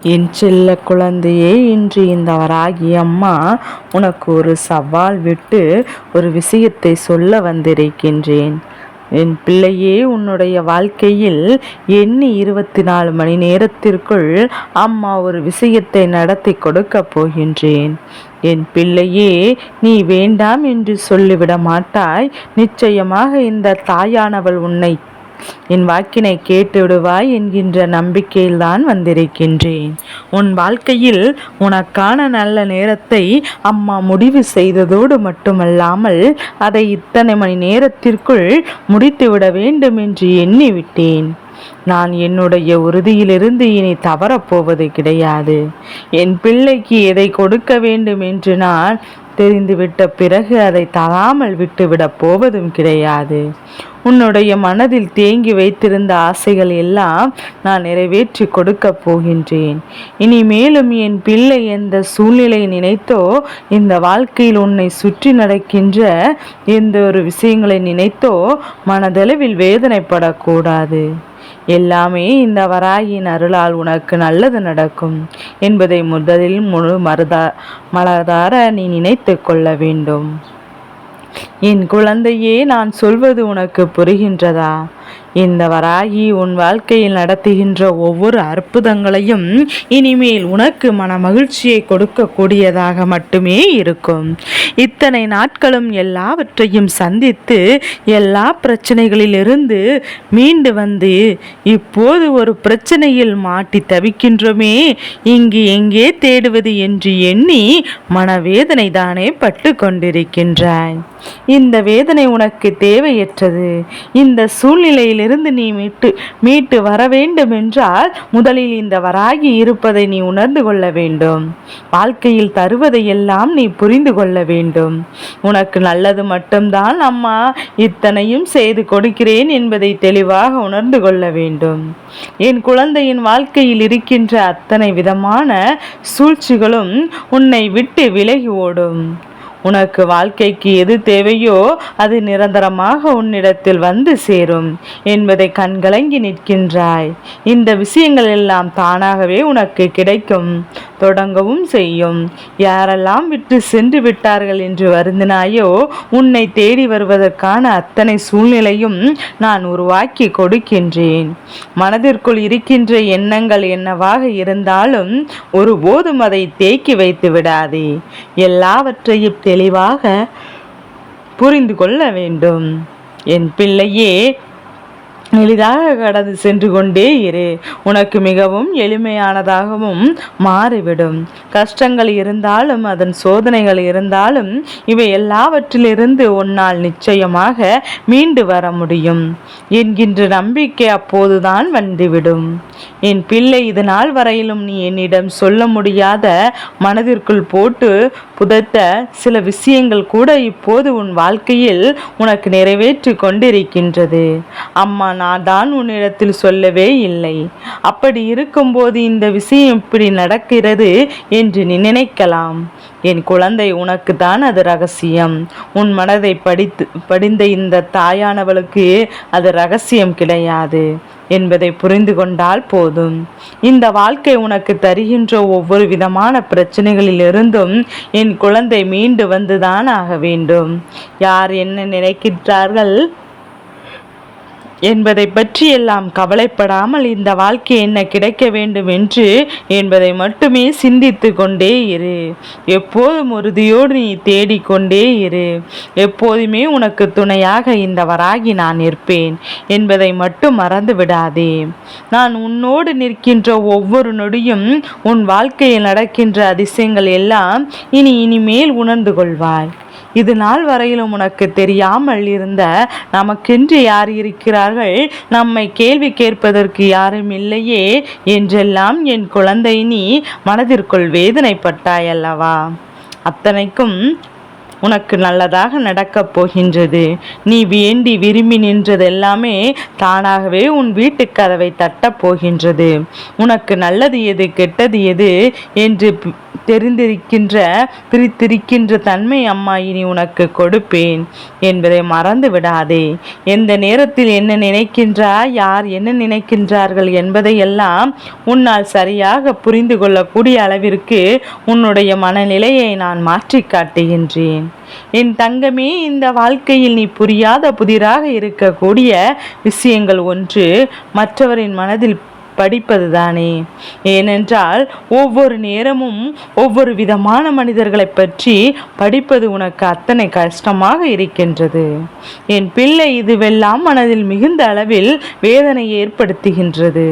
என் செல்ல குழந்தையே இன்று இந்த வராகி அம்மா உனக்கு ஒரு சவால் விட்டு ஒரு விஷயத்தை சொல்ல வந்திருக்கின்றேன். என் பிள்ளையே உன்னுடைய வாழ்க்கையில் எண்ணி இருபத்தி நாலு மணி நேரத்திற்குள் அம்மா ஒரு விஷயத்தை நடத்தி கொடுக்க போகின்றேன். என் பிள்ளையே நீ வேண்டாம் என்று சொல்லிவிட மாட்டாய். நிச்சயமாக இந்த தாயானவள் உன்னை என் வாக்கினை கேட்டுவிடுவாய் என்கின்ற நம்பிக்கையில்தான் வந்திருக்கின்றேன். உன் வாழ்க்கையில் உனக்கான நல்ல நேரத்தை அம்மா முடிவு செய்ததோடு மட்டுமல்லாமல் அதை இத்தனை மணி நேரத்திற்குள் முடித்துவிட வேண்டும் என்று எண்ணிவிட்டேன். நான் என்னுடைய உறுதியிலிருந்து இனி தவறப்போவது கிடையாது. என் பிள்ளைக்கு எதை கொடுக்க வேண்டும் என்று நான் தெரிந்துவிட்ட பிறகு அதை தராமல் விட்டுவிடப் போவதும் கிடையாது. உன்னுடைய மனதில் தேங்கி வைத்திருந்த ஆசைகள் எல்லாம் நான் நிறைவேற்றி கொடுக்கப் போகின்றேன். இனி மேலும் என் பிள்ளை எந்த சூழ்நிலை நினைத்தோ இந்த வாழ்க்கையில் உன்னை சுற்றி நடக்கின்ற எந்த ஒரு விஷயங்களை நினைத்தோ மனதளவில் வேதனைப்படக்கூடாது. எல்லாமே இந்த வராயின் அருளால் உனக்கு நல்லது நடக்கும் என்பதை முதலில் முழு மருதா மலர்தார நீ நினைத்து கொள்ள வேண்டும். என் குழந்தையே நான் சொல்வது உனக்கு புரிகின்றதா? இந்த வராகி உன் வாழ்க்கையில் நடத்துகின்ற ஒவ்வொரு அற்புதங்களையும் இனிமேல் உனக்கு மன மகிழ்ச்சியை கொடுக்கக்கூடியதாக மட்டுமே இருக்கும். இத்தனை நாட்களும் எல்லாவற்றையும் சந்தித்து எல்லா பிரச்சனைகளிலிருந்து மீண்டு வந்து இப்போது ஒரு பிரச்சனையில் மாட்டி தவிக்கின்றோமே இங்கு எங்கே தேடுவது என்று எண்ணி மனவேதனை தானே பட்டு கொண்டிருக்கின்றாய். இந்த வேதனை உனக்கு தேவையற்றது. இந்த சூழ்நிலையில் சூழ்நிலையிலிருந்து நீ மீட்டு மீட்டு வர வேண்டும் என்றால் முதலில் இந்த வராகி இருப்பதை நீ உணர்ந்து கொள்ள வேண்டும். வாழ்க்கையில் தருவதை எல்லாம் நீ புரிந்து கொள்ள வேண்டும். உனக்கு நல்லது மட்டும்தான் அம்மா இத்தனையும் செய்து கொடுக்கிறேன் என்பதை தெளிவாக உணர்ந்து கொள்ள வேண்டும். என் குழந்தையின் வாழ்க்கையில் இருக்கின்ற அத்தனை விதமான சூழ்ச்சிகளும் உன்னை விட்டு விலகி ஓடும். உனக்கு வாழ்க்கைக்கு எது தேவையோ அது நிரந்தரமாக உன்னிடத்தில் வந்து சேரும். என்பதை கண்கலங்கி நிற்கின்றாய். இந்த விஷயங்கள் எல்லாம் தானாகவே உனக்கு கிடைக்கும். தொடங்கவும் செய்யும். யாரெல்லாம் விட்டு சென்று விட்டார்கள் என்று வருந்தினாயோ உன்னை தேடி வருவதற்கான அத்தனை சூழ்நிலையும் நான் உருவாக்கி கொடுக்கின்றேன். மனதிற்குள் இருக்கின்ற எண்ணங்கள் என்னவாக இருந்தாலும் ஒருபோதும் அதை தேக்கி வைத்து விடாதே. எல்லாவற்றையும் தெளிவாக புரிந்து கொள்ள வேண்டும். என் பிள்ளையே எளிதாக கடந்து சென்று கொண்டே இரு. உனக்கு மிகவும் எளிமையானதாகவும் மாறிவிடும். கஷ்டங்கள் இருந்தாலும் அதன் சோதனைகள் இருந்தாலும் இவை எல்லாவற்றிலிருந்து உன்னால் நிச்சயமாக மீண்டு வர முடியும். என்கின்ற நம்பிக்கை அப்போதுதான் வந்துவிடும். என் பிள்ளை இது நாள் வரையிலும் நீ என்னிடம் சொல்ல முடியாத மனதிற்குள் போட்டு புதைத்த சில விஷயங்கள் கூட இப்போது உன் வாழ்க்கையில் உனக்கு நிறைவேற்றி கொண்டிருக்கின்றது. அம்மா நான் தான் உன்னிடத்தில் சொல்லவே இல்லை. அப்படி இருக்கும்போது இந்த விஷயம் இப்படி நடக்கிறது என்று நீ நினைக்கலாம். என் குழந்தை உனக்கு தான் அது ரகசியம். உன் மனதை படித்து படிந்த இந்த தாயானவளுக்கு அது ரகசியம் கிடையாது. என்பதை புரிந்து கொண்டால் போதும். இந்த வாழ்க்கை உனக்கு தருகின்ற ஒவ்வொரு விதமான பிரச்சனைகளிலிருந்தும் என் குழந்தை மீண்டு வந்துதான் ஆக வேண்டும். யார் என்ன நினைக்கின்றார்கள்? என்பதை பற்றியெல்லாம் கவலைப்படாமல் இந்த வாழ்க்கை என்ன கிடைக்க வேண்டும் என்று என்பதை மட்டுமே சிந்தித்து கொண்டே இரு. எப்போதும் உறுதியோடு நீ தேடிக்கொண்டே இரு. எப்போதுமே உனக்கு துணையாக இந்த வராகி நான் இருப்பேன் என்பதை மட்டும் மறந்து விடாதே. நான் உன்னோடு நிற்கின்ற ஒவ்வொரு நொடியும் உன் வாழ்க்கையில் நடக்கின்ற அதிசயங்கள் எல்லாம் இனி இனிமேல் உணர்ந்து கொள்வாய். இது நாள் வரையிலும் உனக்கு தெரியாமல் இருந்த நமக்கென்று யார் இருக்கிறார்கள்? நம்மை கேள்வி கேட்பதற்கு யாரும் இல்லையே என்றெல்லாம் என் குழந்தை நீ மனதிற்குள் வேதனைப்பட்டாய் அல்லவா அத்தனைக்கும் உனக்கு நல்லதாக நடக்கப் போகின்றது. நீ வேண்டி விரும்பி நின்றது எல்லாமே தானாகவே உன் வீட்டு கதவை தட்டப் போகின்றது. உனக்கு நல்லது எது கெட்டது எது என்று தெரிந்திருக்கின்ற பிரித்திருக்கின்ற தன்மை அம்மா இனி உனக்கு கொடுப்பேன் என்பதை மறந்து விடாதே. எந்த நேரத்தில் என்ன நினைக்கின்றாய் யார் என்ன நினைக்கின்றார்கள் என்பதையெல்லாம் உன்னால் சரியாக புரிந்து கொள்ளக்கூடிய அளவிற்கு உன்னுடைய மனநிலையை நான் மாற்றி காட்டுகின்றேன். என் தங்கமே இந்த வாழ்க்கையில் நீ புரியாத புதிராக இருக்கக்கூடிய விஷயங்கள் ஒன்று மற்றவரின் மனதில் படிப்பது தானே ஏனென்றால் ஒவ்வொரு நேரமும் ஒவ்வொரு விதமான மனிதர்களை பற்றி படிப்பது உனக்கு அத்தனை கஷ்டமாக இருக்கின்றது. என் பிள்ளை இதுவெல்லாம் மனதில் மிகுந்த அளவில் வேதனை ஏற்படுத்துகின்றது.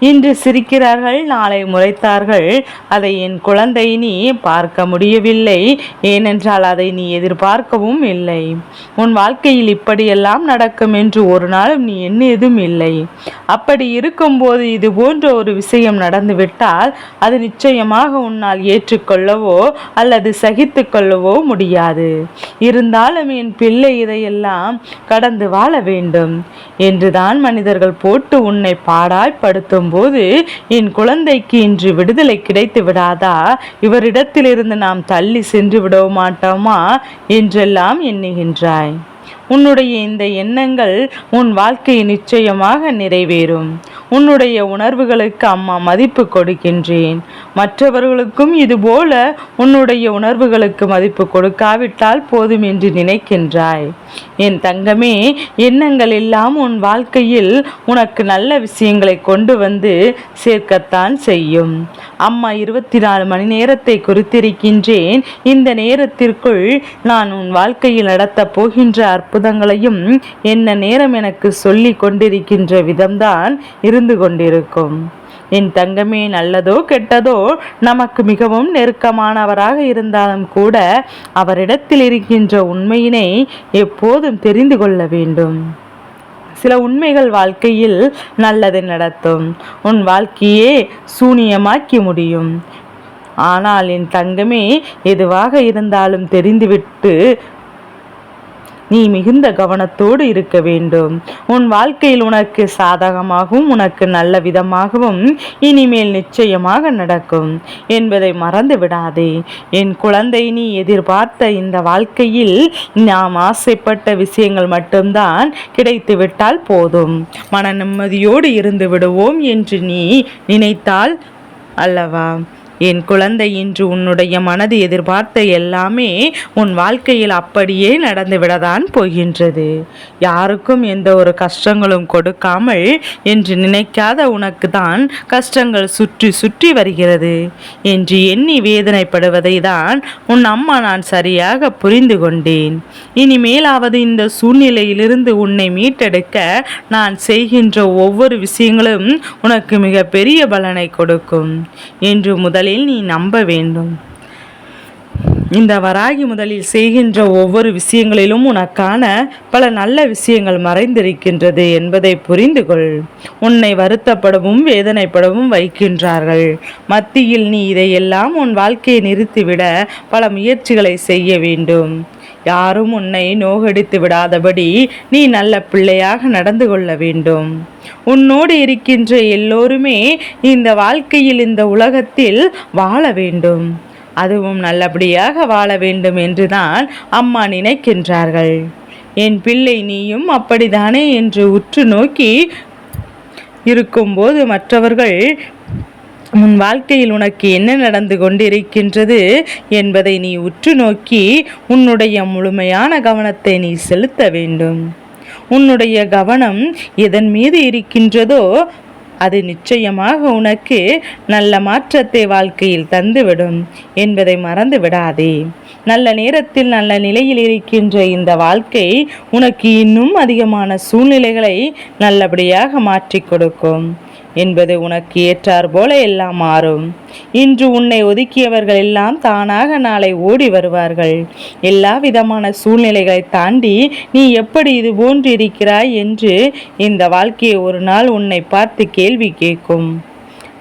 இன்று சிரிக்கிறார்கள் நாளை முறைத்தார்கள். அதை என் குழந்தை நீ பார்க்க முடியவில்லை. ஏனென்றால் அதை நீ எதிர்பார்க்கவும் இல்லை. உன் வாழ்க்கையில் இப்படியெல்லாம் நடக்கும் என்று ஒரு நாளும் நீ எண்ணியதும் இல்லை. அப்படி இருக்கும்போது இது போன்ற ஒரு விஷயம் நடந்துவிட்டால் அது நிச்சயமாக உன்னால் ஏற்றுக்கொள்ளவோ அல்லது சகித்து கொள்ளவோ முடியாது. இருந்தாலும் என் பிள்ளை இதையெல்லாம் கடந்து வாழ வேண்டும். என்றுதான் மனிதர்கள் போட்டு உன்னை பாடாய்ப்படுத்தும். போது என் குழந்தைக்கு இன்று விடுதலை கிடைத்து விடாதா? இவரிடத்திலிருந்து நாம் தள்ளி சென்று விட மாட்டோமா என்றெல்லாம் எண்ணுகின்றாய். உன்னுடைய இந்த எண்ணங்கள் உன் வாழ்க்கை நிச்சயமாக நிறைவேறும். உன்னுடைய உணர்வுகளுக்கு அம்மா மதிப்பு கொடுக்கின்றேன். மற்றவர்களுக்கும் இதுபோல உன்னுடைய உணர்வுகளுக்கு மதிப்பு கொடுக்காவிட்டால் போதும் என்று நினைக்கின்றாய். என் தங்கமே எண்ணங்கள் எல்லாம் உன் வாழ்க்கையில் உனக்கு நல்ல விஷயங்களை கொண்டு வந்து சேர்க்கத்தான் செய்யும். அம்மா இருபத்தி நாலு மணி நேரத்தை குறித்திருக்கின்றேன். இந்த நேரத்திற்குள் நான் உன் வாழ்க்கையில் நடத்தப் போகின்ற அற்புதங்களையும் என்ன நேரம் எனக்கு சொல்லி கொண்டிருக்கின்ற விதம்தான் இருந்து கொண்டிருக்கும். என் தங்கமே நல்லதோ கெட்டதோ நமக்கு மிகவும் நெருக்கமானவராக இருந்தாலும் கூட அவரிடத்தில் இருக்கின்ற உண்மையினை எப்போதும் தெரிந்து கொள்ள வேண்டும். சில உண்மைகள் வாழ்க்கையில் நல்லது நடத்தும். உன் வாழ்க்கையே சூனியமாக்கி முடியும். ஆனால் என் தங்கமே எதுவாக இருந்தாலும் தெரிந்துவிட்டு நீ மிகுந்த கவனத்தோடு இருக்க வேண்டும். உன் வாழ்க்கையில் உனக்கு சாதகமாகவும் உனக்கு நல்ல விதமாகவும் இனிமேல் நிச்சயமாக நடக்கும். என்பதை மறந்து விடாதே. என் குழந்தை நீ எதிர்பார்த்த இந்த வாழ்க்கையில் நாம் ஆசைப்பட்ட விஷயங்கள் மட்டும்தான் கிடைத்துவிட்டால் போதும். மன நிம்மதியோடு இருந்து விடுவோம் என்று நீ நினைத்தால் அல்லவா? என் குழந்தை இன்று உன்னுடைய மனது எதிர்பார்த்த எல்லாமே உன் வாழ்க்கையில் அப்படியே நடந்துவிடதான் போகின்றது. யாருக்கும் எந்த ஒரு கஷ்டங்களும் கொடுக்காமல் என்று நினைக்காத உனக்கு தான் கஷ்டங்கள் சுற்றி சுற்றி வருகிறது. என்று எண்ணி வேதனைப்படுவதை தான் உன் அம்மா நான் சரியாக புரிந்து கொண்டேன். இனிமேலாவது இந்த சூழ்நிலையிலிருந்து உன்னை மீட்டெடுக்க நான் செய்கின்ற ஒவ்வொரு விஷயங்களும் உனக்கு மிக பெரிய பலனை கொடுக்கும். என்று முதல் முதலில் நீ நம்ப வேண்டும். இந்த வராகி முதலில் செய்கின்ற ஒவ்வொரு விஷயங்களிலும் உனக்கான பல நல்ல விஷயங்கள் மறைந்திருக்கின்றது என்பதை புரிந்து கொள் உன்னை வருத்தப்படவும் வேதனைப்படவும் வைக்கின்றார்கள். மத்தியில் நீ இதையெல்லாம் உன் வாழ்க்கையை நிறுத்திவிட பல முயற்சிகளை செய்ய வேண்டும். யாரும் உன்னை நோகடித்து விடாதபடி நீ நல்ல பிள்ளையாக நடந்து கொள்ள வேண்டும். உன்னோடு இருக்கின்ற எல்லோருமே இந்த வாழ்க்கையில் இந்த உலகத்தில் வாழ வேண்டும். அதுவும் நல்லபடியாக வாழ வேண்டும் என்றுதான் அம்மா நினைக்கின்றார்கள். என் பிள்ளை நீயும் அப்படித்தானே என்று உற்று நோக்கி இருக்கும்போது மற்றவர்கள் உன் வாழ்க்கையில் உனக்கு என்ன நடந்து கொண்டிருக்கின்றது என்பதை நீ உற்று நோக்கி உன்னுடைய முழுமையான கவனத்தை நீ செலுத்த வேண்டும். உன்னுடைய கவனம் எதன் மீது இருக்கின்றதோ அது நிச்சயமாக உனக்கு நல்ல மாற்றத்தை வாழ்க்கையில் தந்துவிடும் என்பதை மறந்து விடாதே. நல்ல நேரத்தில் நல்ல நிலையில் இருக்கின்ற இந்த வாழ்க்கை உனக்கு இன்னும் அதிகமான சூழ்நிலைகளை நல்லபடியாக மாற்றிக் கொடுக்கும். என்பது உனக்கு ஏற்றார் போல எல்லாம் மாறும். இன்று உன்னை ஒதுக்கியவர்கள் எல்லாம் தானாக நாளை ஓடி வருவார்கள். எல்லா விதமான சூழ்நிலைகளை தாண்டி நீ எப்படி இது போன்றிருக்கிறாய் என்று இந்த வாழ்க்கையை ஒரு நாள் உன்னை பார்த்து கேள்வி கேட்கும்.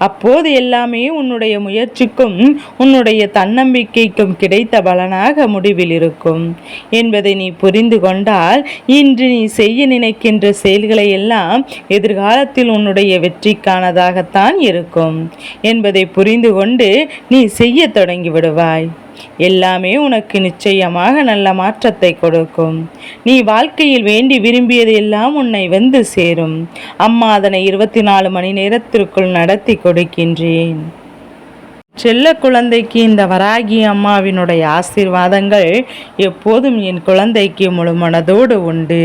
அப்போது எல்லாமே உன்னுடைய முயற்சிக்கும் உன்னுடைய தன்னம்பிக்கைக்கும் கிடைத்த பலனாக முடிவில் இருக்கும். என்பதை நீ புரிந்து கொண்டால் இன்று நீ செய்ய நினைக்கின்ற செயல்களை எல்லாம் எதிர்காலத்தில் உன்னுடைய வெற்றிக்கானதாகத்தான் இருக்கும். என்பதை புரிந்து கொண்டு நீ செய்ய தொடங்கி விடுவாய். எல்லாமே உனக்கு நிச்சயமாக நல்ல மாற்றத்தை கொடுக்கும். நீ வாழ்க்கையில் வேண்டி விரும்பியது எல்லாம் உன்னை வந்து சேரும். அம்மா அதனை இருபத்தி நாலு மணி நேரத்திற்குள் நடத்தி கொடுக்கின்றேன். செல்ல குழந்தைக்கு இந்த வராகி அம்மாவினுடைய ஆசீர்வாதங்கள் எப்போதும் என் குழந்தைக்கு முழு மனதோடு உண்டு.